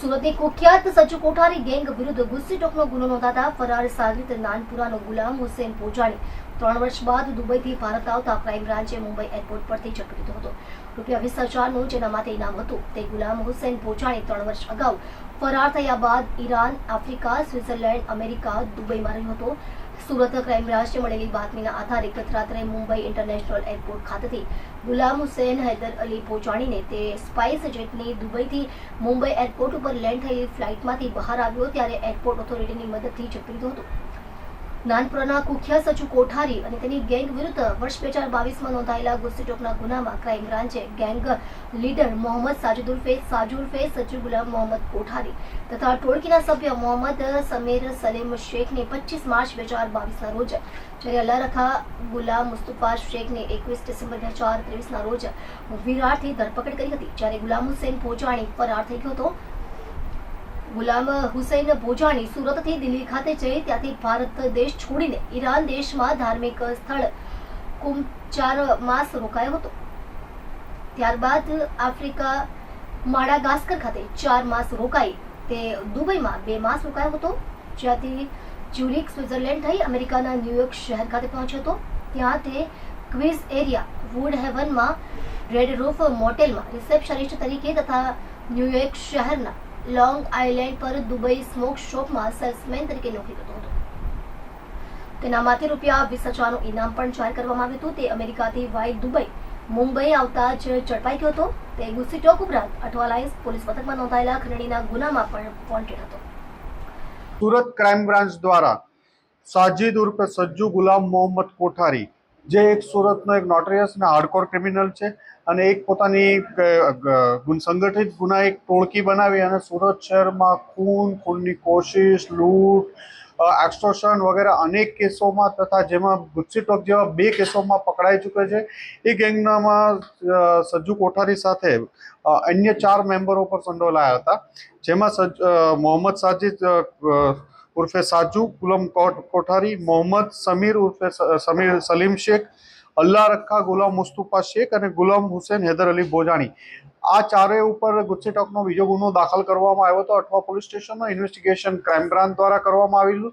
સુરતની કુખ્યાત સચુ કોઠારી ગેંગ વિરુદ્ધ ગુસ્સી ટોકનો ગુનો નોંધાતા ફરાર સાગરીત નાનપુરાનો ગુલામ હુસેન પોજાણી ત્રણ વર્ષ બાદ દુબઈથી ભારત આવતા ક્રાઇમ બ્રાન્ચે મુંબઈ એરપોર્ટ પરથી ઝડપી લીધો હતો. રૂપિયા વીસ હજારનું જેના માટે ઇનામ હતું, તે ગુલામ હુસેન પોજાણી ત્રણ વર્ષ અગાઉ ફરાર થયા બાદ ઈરાન, આફ્રિકા, સ્વિટ્ઝરલેન્ડ, અમેરિકા, દુબઈમાં રહ્યો હતો. સુરત ક્રાઇમ બ્રાન્ચને મળેલી બાતમીના આધારે ગત રાત્રે મુંબઈ ઇન્ટરનેશનલ એરપોર્ટ ખાતેથી ગુલામ હુસેન હૈદર અલી પોચાણીને તે સ્પાઇસ જેટની દુબઈથી મુંબઈ એરપોર્ટ ઉપર લેન્ડ થયેલી ફ્લાઇટમાંથી બહાર આવ્યો ત્યારે એરપોર્ટ ઓથોરિટીની મદદથી ઝડપી લીધો હતો. નાનપુરાના કુખ્યાત સચુ કોઠારી અને તેની ગેંગ વિરુદ્ધ વર્ષ બે હજાર બાવીસમાં નોંધાયેલા ગુસ્સીટોકના ગુનામાં ક્રાઇમ બ્રાન્ચે ગેંગ લીડર મોહમ્મદ સાજિદ ઉર્ફે સાજુ ઉર્ફે સચુ ગુલામ મોહમ્મદ કોઠારી તથા ટોળકીના સભ્ય મોહમ્મદ સમીર સલીમ શેખને પચીસ માર્ચ બે હજાર બાવીસના રોજ જ્યારે અલારખા ગુલામ મુસ્તુફા શેખને એકવીસ ડિસેમ્બર બે હજાર ત્રેવીસના રોજ વિરાટથી ધરપકડ કરી હતી. જ્યારે ગુલામ હુસેન પોચાણી ફરાર થઈ ગયો હતો ગુલામ હુસૈન ભોજાણી સુરતથી દિલ્હી ખાતે જઈ ત્યાંથી ભારત દેશ છોડીને ઈરાન દેશમાં ધાર્મિક સ્થળ કુમ ચાર માસ રોકાયો હતો. ત્યારબાદ આફ્રિકા માડાગાસ્કર ખાતે ચાર માસ રોકાઈ તે દુબઈમાં બે માસ રોકાયો હતો. જ્યાંથી જ્યુરિક સ્વિટ્ઝરલેન્ડ થઈ અમેરિકાના ન્યુયોર્ક શહેર ખાતે પહોંચ્યો હતો. ત્યાં તે ક્વિઝ એરિયા વુડ હેવનમાં રેડ રૂફ મોટેલમાં રિસેપ્શનિસ્ટ તરીકે તથા ન્યુયોર્ક શહેરના લોંગ આઇલેન્ડ પર દુબઈ સ્મોક શોપમાં સેલ્સમેન તરીકે નોકરી કરતો હતો. તેના માથે રૂપિયા વીસ હજારનું ઇનામ પણ જાહેર કરવામાં આવ્યું હતું. તે અમેરિકાથી વાય દુબઈ, મુંબઈ આવતા જ ઝડપાઈ ગયો હતો. તે ગુસ્સી ટોક ઉપરાંત અઠવા લાઇન્સ પોલીસ મથકમાં નોંધાયેલા ખંડણીના ગુનામાં પણ વોન્ટેડ હતો. સુરત ક્રાઇમ બ્રાન્ચ દ્વારા સાજિદ ઉર્ફે સજ્જુ ગુલામ મોહમ્મદ કોઠારી જે એક સુરતનો એક નોટરિયસ અને હાર્ડકોર ક્રિમિનલ છે અને એક પોતાની સંગઠિત ગુના એક ટોળકી બનાવી અને સુરત શહેરમાં ખૂન, ખૂનની કોશિશ, લૂંટ એક્સટોર્શન વગેરે અનેક કેસોમાં તથા જેમાં ગુસ્સીટોક જેવા બે કેસોમાં પકડાઈ ચૂક્યો છે. એ ગેંગનામાં સજ્જુ કોઠારી સાથે અન્ય ચાર મેમ્બરો પર સંડોવાયેલા હતા. જેમાં સજ મોહમ્મદ સાજિદ ઉર્ફે સાજુ, ગુલમ કોઠારી, મોહમ્મદ, સમીર ઉર્ફે સમીર સલીમ શેખ અલ્લાહ રખા, ગુલામ મુસ્તુફા શેખ અને ગુલામ હુસેન હૈદર અલી બોજાણી આ ચારેય ઉપર ગુસ્સીટોકનો બીજો ગુનો દાખલ કરવામાં આવ્યો હતો. અઠવા પોલીસ સ્ટેશનનો ઇન્વેસ્ટિગેશન ક્રાઇમ બ્રાન્ચ દ્વારા કરવામાં આવેલું.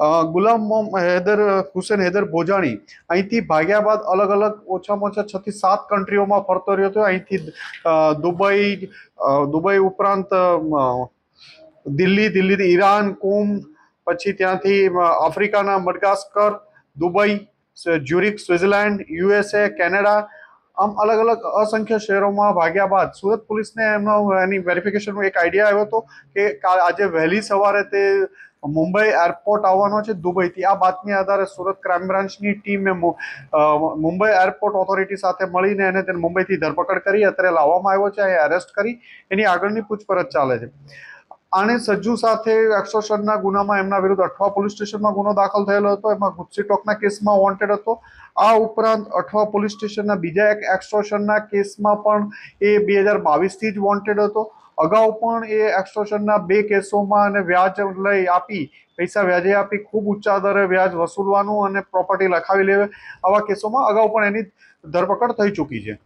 ગુલામ હૈદર, હુસેન હૈદર ભોજાણી અહીંથી ભાગ્યા બાદ અલગ અલગ ઓછામાં ઓછા છ થી સાત કન્ટ્રીઓમાં ફરતો રહ્યો હતો. અહીંથી દુબઈ દુબઈ ઉપરાંત દિલ્હી, દિલ્હીથી ઈરાન, કુમ, પછી ત્યાંથી આફ્રિકાના Madagascar, Dubai Zurich Switzerland USA, Canada આમ અલગ અલગ અસંખ્ય શહેરોમાં ભાગ્યા બાદ સુરત પોલીસને એમનો, એની વેરિફિકેશનનો એક આઈડિયા આવ્યો હતો કે, આજે વહેલી સવારે તે મુંબઈ એરપોર્ટ આવવાનો છે દુબઈથી. આ બાતમી આધારે સુરત ક્રાઇમ બ્રાન્ચની ટીમે મુંબઈ એરપોર્ટ ઓથોરિટી સાથે મળીને એને તેને મુંબઈથી ધરપકડ કરી, અત્યારે લાવવામાં આવ્યો છે અહીં અરેસ્ટ કરી. એની આગળની પૂછપરછ ચાલે છે. આણે સજ્જુ સાથે એક્સોશનના ગુનામાં એમના વિરુદ્ધ અઠવા પોલીસ સ્ટેશનમાં ગુનો દાખલ થયેલો હતો. એમાં ગુસ્સી ટોકના કેસમાં વોન્ટેડ હતો. આ ઉપરાંત અઠવા પોલીસ સ્ટેશનના બીજા એક એક્સટ્રોશનના કેસમાં પણ એ બે હજાર બાવીસથી જ વોન્ટેડ હતો. અગાઉ પણ એ એક્સટ્રોશનના બે કેસોમાં અને વ્યાજ લઈ આપી, પૈસા વ્યાજે આપી, ખૂબ ઊંચા દરે વ્યાજ વસૂલવાનું અને પ્રોપર્ટી લખાવી લેવે. આવા કેસોમાં અગાઉ પણ એની ધરપકડ થઈ ચૂકી છે.